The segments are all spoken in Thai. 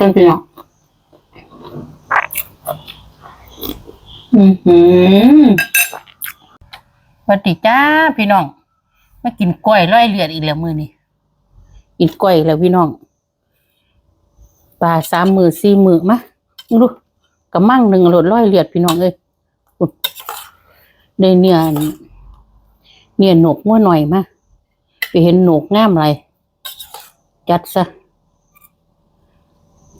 ดกันพี่น้องอือหือสวัสดีจ้าพี่น้องมากินกล้วยร้อยเลือดอีกแล้วมือนี่กินกล้วยแล้วพี่น้องปลาสามมือสี่มือมาดูกระมั่งหนึ่งหลดร้อยเลือดพี่น้องเอ้ยอุ๊ยได้เนื้อเนื้อหนกมั่วหน่อยมาไปเห็นหนกงามไรจัดซะ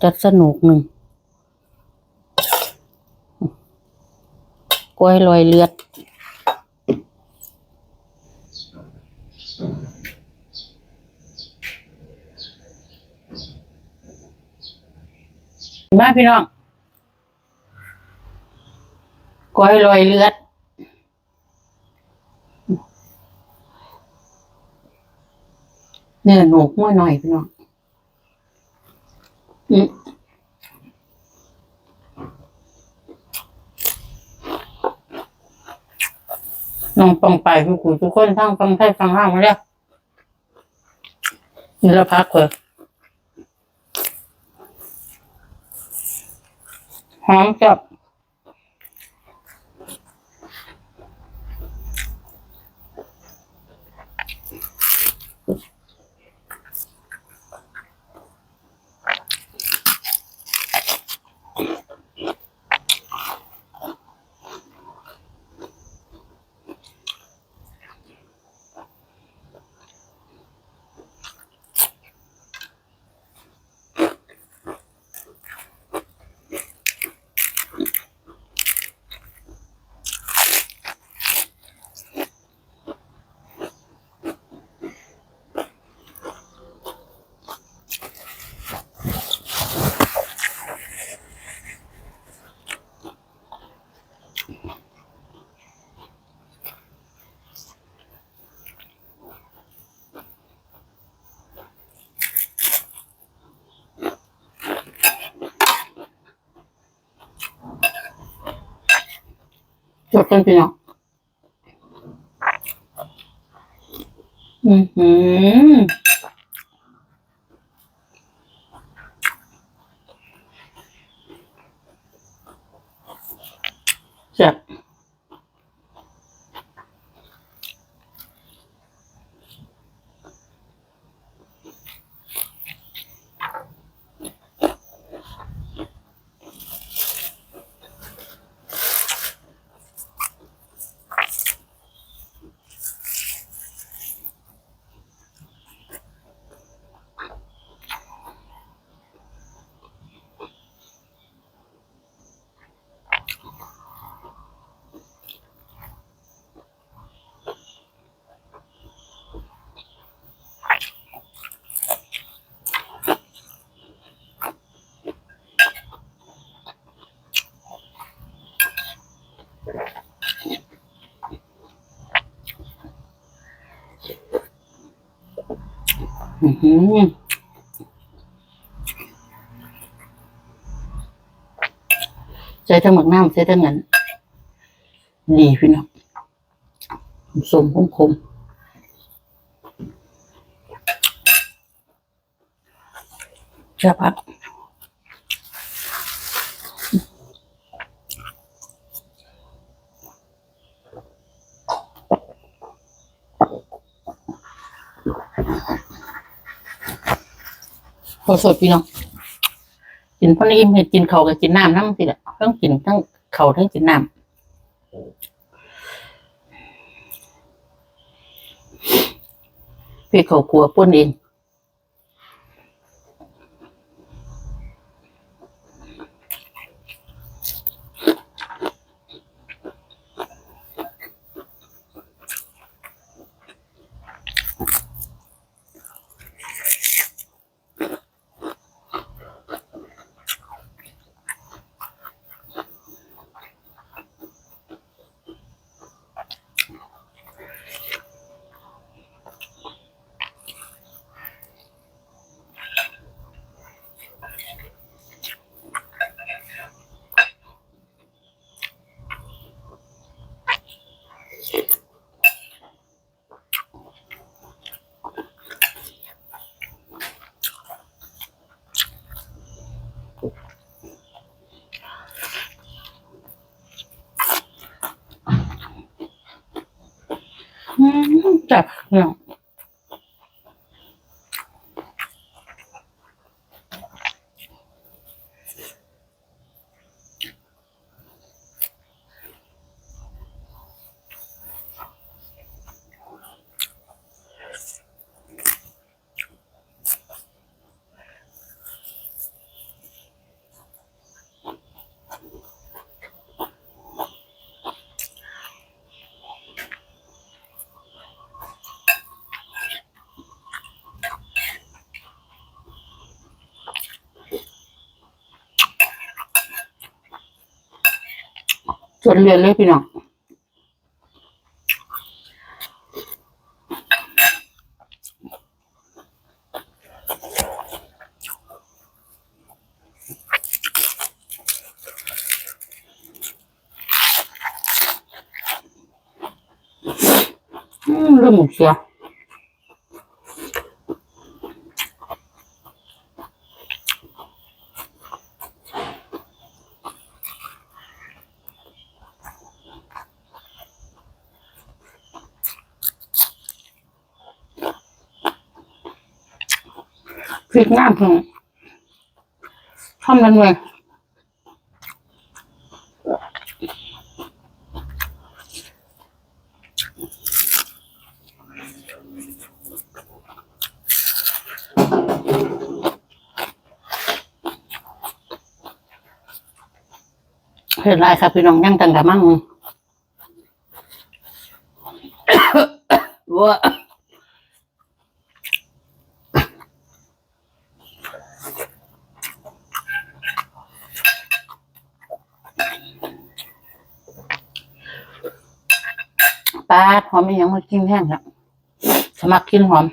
จัดสนุกหนึ่งกล้วยลอยเลือด มาพี่น้องกล้วยลอยเลือดเนื้อหนกมั่วหน่อยพี่น้อง น้องปองไปทุกคนทุกคนทั้งฟังไทยฟังห้างมาแล้วนี่เราพักเถอะหอมจับ ดกันพี่น้องอือหือ ใส่ทั้งหมักน้ำใส่ทั้งนั้นดีพี่น้องสมคมคมจะพัก พอสดพี่น้องกินพอนี้อิ่มเห็ดกินเขากับกินน้ำน้ำสิละต้องกินทั้งเขาทั้งกินน้ำพี่เขากลัวป้นเอง จับเนาะ จนเรียนเลยพี่น้องอืมเริ่ ดเสียพริกงามพี่น้องทำมันไงเห็นไรครับพี่น้องยังตังกะมั่งว่า ปลาหอมไม่ยังมากินแห้งครับสมัครกินหอม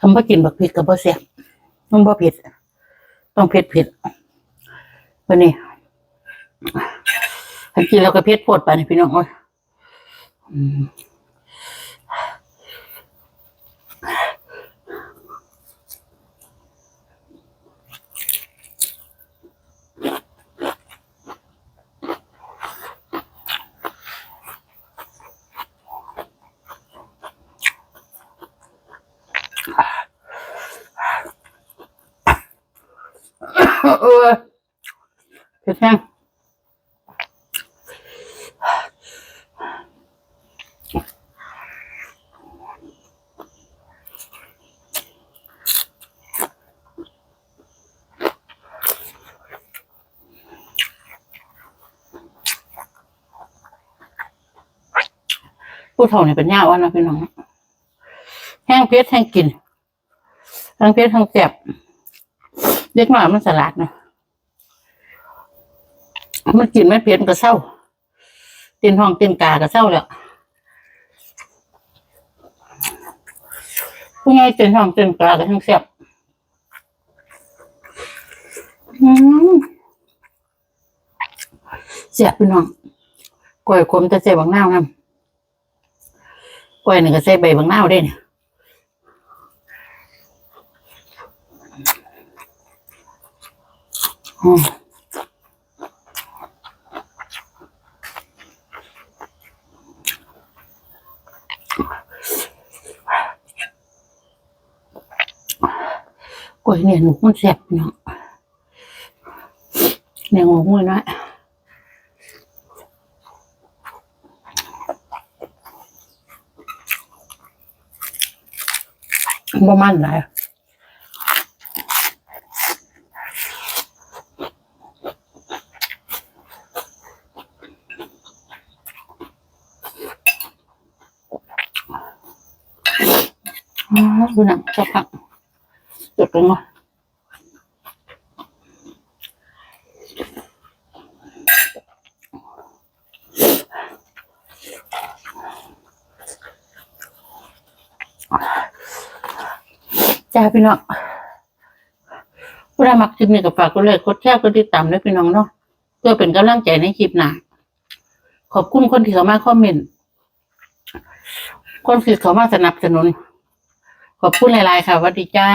คำว่ากินบักผ็ดกับบ่เสียมันบ่ผ็ดต้องเผ็ดเผ็ดวันนี้ถ้ากินแล้วก็เผ็ดโพดไปนี่พี่น้องโอ้ย เออเผ็ดแห้งผู้เฒ่าเนี่ยเป็นยาอ่อนนะพี่น้องแห้งเพชรแห้งกินทั้งเพชรทั้งแสบเด็กหน่อยมันสลัดนะ มันกินไม่เพี้ยนก็เศร้าเตีนห้องเตีนกาก็เศร้าแล้วผู้ใหญ่เตีนห้องเตีนกาก็ทั้งแสบอืมเสียบพี่น้องกล้วยขมจะใส่บางนาวนำกล้วยหนึ่งก็ใส่ใบบางนาได้เนี่ยอืม กล้วยเนี่ยหนูมันแซ่บเนาะเนี่ยงงเลยนะบ่มันหลายอ๋อดูหนังสักพัก จดกันก่อนจ้าพี่น้องผู้ใดมักคลิปนี้ก็ฝากกดไลค์กดแชร์กดติดตามด้วยพี่น้องเนาะเพื่อเป็นกำลังใจในคลิปหน้าขอบคุณคนที่เข้ามาคอมเมนต์คนที่เขามาสนับสนุน ขอบคุณหลาย ๆ ค่ะสวัสดีจ้า